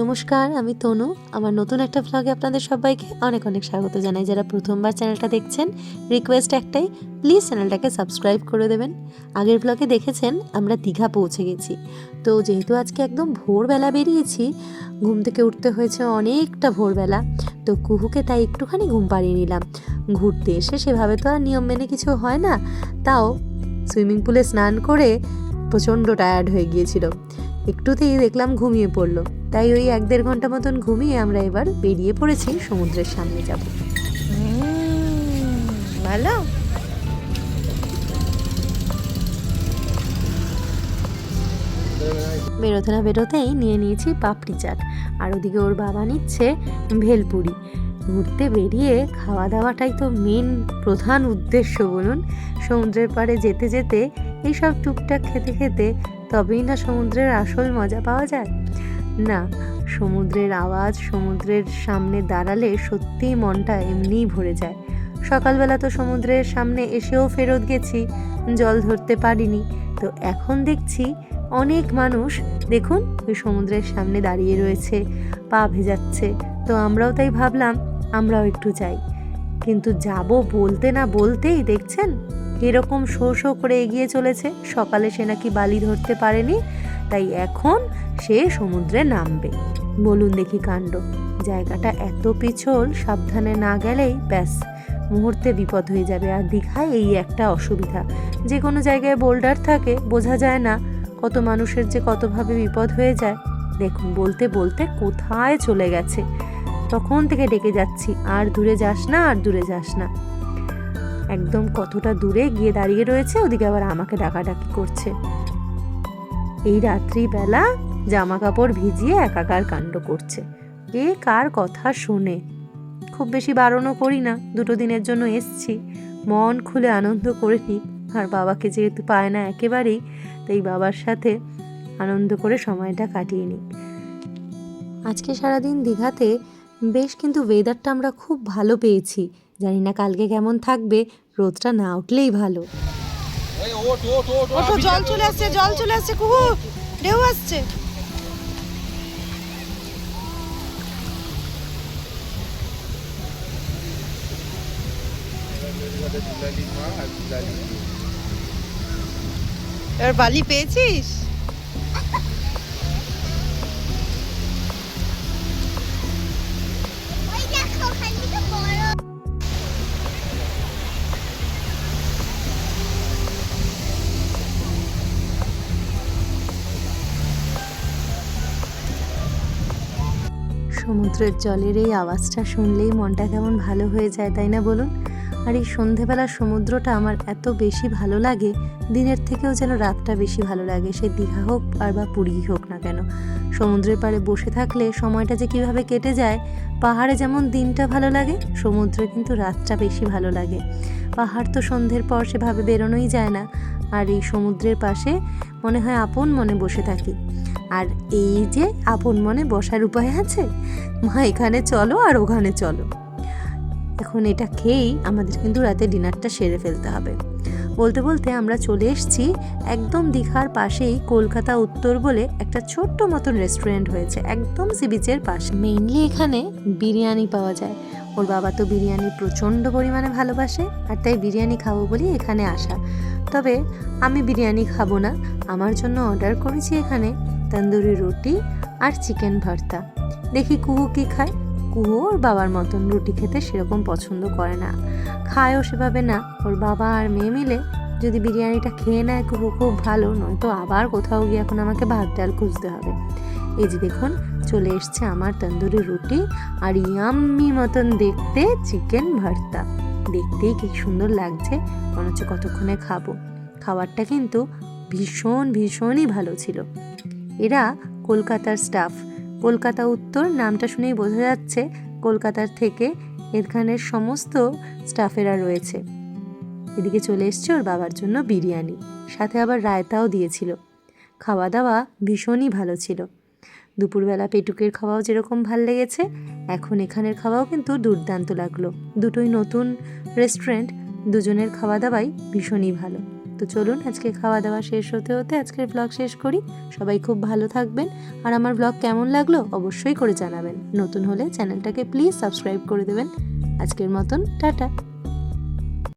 নমস্কার, আমি তনু। আমার নতুন একটা ভ্লগে আপনাদের সবাইকে অনেক অনেক স্বাগত জানাই। যারা প্রথমবার চ্যানেলটা দেখছেন রিকোয়েস্ট একটাই প্লিজ চ্যানেলটাকে সাবস্ক্রাইব করে দেবেন। আগের ভ্লগে দেখেছেন, আমরা দীঘা পৌঁছে গেছি। তো যেহেতু আজকে একদম ভোরবেলা বেরিয়েছি, ঘুম থেকে উঠতে হয়েছে অনেকটা ভোরবেলা। তো কুহুকে তাই একটুখানি ঘুম পাড়িয়ে নিলাম। ঘুরতে এসে সেভাবে তো আর নিয়ম মেনে কিছু হয় না। তাও সুইমিং পুলে স্নান করে প্রচণ্ড টায়ার্ড হয়ে গিয়েছিল। একটুতেই দেখলাম ঘুমিয়ে পড়ল। তাই ওই এক দেড় ঘণ্টা মতন ঘুমিয়ে আমরা এবার বেরিয়ে পড়েছি সমুদ্রের সামনে যাব। ভালো। বেরোতে না বেরোতেই নিয়ে নিয়েছি পাপড়ি চাট। আর ওদিকে ওর বাবা নিচ্ছে ভেলপুরি। ঘুরতে বেরিয়ে খাওয়া দাওয়াটাই তো মেন প্রধান উদ্দেশ্য বলুন। সমুদ্রের পাড়ে যেতে যেতে এইসব টুকটাক খেতে খেতে তবেই না সমুদ্রের আসল মজা পাওয়া যায়। না, সমুদ্রের আওয়াজ সমুদ্রের সামনে দাঁড়ালে সত্যিই মনটা এমনিই ভরে যায়। সকালবেলা তো সমুদ্রের সামনে এসেও ফেরত গেছি, জল ধরতে পারিনি। তো এখন দেখছি অনেক মানুষ, দেখুন, ওই সমুদ্রের সামনে দাঁড়িয়ে রয়েছে, পা ভেজাচ্ছে। তো আমরাও তাই ভাবলাম, আমরাও একটু যাই। কিন্তু যাব বলতে না বলতেই দেখছেন, এরকম শো শো করে এগিয়ে চলেছে। সকালে সে নাকি বালি ধরতে পারেনি তাই এখন সে সমুদ্রে নামবে। বলুন দেখি কাণ্ড। জায়গাটা এত পিছল, সাবধানে না গেলেই ব্যাস, মুহূর্তে বিপদ হয়ে যাবে। আর দীঘায় এই একটা অসুবিধা, যে কোনো জায়গায় বোল্ডার থাকে, বোঝা যায় না কত মানুষের যে কতভাবে বিপদ হয়ে যায়। দেখুন, বলতে বলতে কোথায় চলে গেছে। তখন থেকে ডেকে যাচ্ছি, আর দূরে যাস না, আর দূরে যাস না। একদম কতটা দূরে গিয়ে দাঁড়িয়ে রয়েছে, ওদিকে আবার আমাকে ডাকাডাকি করছে। এই রাত্রিবেলা জামা কাপড় ভিজিয়ে একাকার কাণ্ড করছে। কে কার কথা শোনে? খুব বেশি বারণও করি না, দুটো দিনের জন্য এসছি। মন খুলে আনন্দ করে নিই। আর বাবাকে যেহেতু পায় না একেবারেই, তাই বাবার সাথে আনন্দ করে সময়টা কাটিয়ে নিই। আজকে সারাদিন দীঘাতে বেশ কিন্তু ওয়েদারটা আমরা খুব ভালো পেয়েছি। জানি না কালকে কেমন থাকবে, রোদটা না উঠলেই ভালো। ওঠো জল চলে আসছে জল চলে আসছে কুহু ঢেউ আসছে। এবার বালি পেয়েছিস? সমুদ্রের জলের এই আওয়াজটা শুনলেই মনটা কেমন ভালো হয়ে যায়, তাই না বলুন? আর এই সন্ধেবেলার সমুদ্রটা আমার এত বেশি ভালো লাগে, দিনের থেকেও যেন রাতটা বেশি ভালো লাগে, সে দীঘা হোক আর বা পুরী হোক না কেন। সমুদ্রের পাড়ে বসে থাকলে সময়টা যে কীভাবে কেটে যায়, পাহাড়ে যেমন দিনটা ভালো লাগে, সমুদ্রে কিন্তু রাতটা বেশি ভালো লাগে। পাহাড় তো সন্ধ্যের পর সেভাবে বেরোনোই যায় না। আর এই সমুদ্রের পাশে মনে হয় আপন মনে বসে থাকি। আর এই যে আপন মনে বসার উপায় আছে? মা, এখানে চলো আর ওখানে চলো। এখন এটা খেয়েই আমাদের কিন্তু রাতে ডিনারটা সেরে ফেলতে হবে। বলতে বলতে আমরা চলে এসেছি একদম দীঘার পাশেই কলকাতা উত্তর বলে একটা ছোট্ট মতন রেস্টুরেন্ট হয়েছে, একদম সি বিচের পাশে। মেইনলি এখানে বিরিয়ানি পাওয়া যায়। ওর বাবা তো বিরিয়ানি প্রচণ্ড পরিমাণে ভালোবাসে আর তাই বিরিয়ানি খাব বলেই এখানে আসা। তবে আমি বিরিয়ানি খাব না, আমার জন্য অর্ডার করেছি এখানে তন্দুরি রুটি আর চিকেন ভর্তা। দেখি কুহু কি খায়? কুহু ওর বাবার মতন রুটি খেতে সেরকম পছন্দ করে না। খায়ও সেভাবে না। ওর বাবা আর মেয়ে মিলে যদি বিরিয়ানিটা খেয়ে নেয় কুহু খুব ভালো, নয়তো আবার কোথাও গিয়ে এখন আমাকে ভাত ডাল খুঁজতে হবে। এই যে দেখুন, চলে এসছে আমার তন্দুরি রুটি আর ইয়াম্মি মতন দেখতে চিকেন ভর্তা। দেখতেই কি সুন্দর লাগছে, মনে হচ্ছে কতক্ষণে খাব। খাবারটা কিন্তু ভীষণ, ভীষণই ভালো ছিল। এরা কলকাতার স্টাফ কলকাতা উত্তর নামটা শুনেই বোঝা যাচ্ছে কলকাতার থেকে এখানের সমস্ত স্টাফেরা রয়েছে। এদিকে চলে এসছে ওর বাবার জন্য বিরিয়ানি, সাথে আবার রায়তাও দিয়েছিল। খাওয়া দাওয়া ভীষণই ভালো ছিল। দুপুরবেলা পেটুকের খাওয়াও যেরকম ভালো লেগেছে, এখন এখানের খাওয়াও কিন্তু দুর্দান্ত লাগল। দুটোই নতুন রেস্টুরেন্ট দুজনের খাওয়া দাওয়াই ভীষণই ভালো। তো চলুন আজকে খাওয়া দাওয়া শেষ হতে হতে আজকের ব্লগ শেষ করি। সবাই খুব ভালো থাকবেন। আর আমার ব্লগ কেমন লাগল অবশ্যই করে জানাবেন। নতুন হলে চ্যানেলটাকে প্লিজ সাবস্ক্রাইব করে দেবেন। আজকের মতন, টাটা।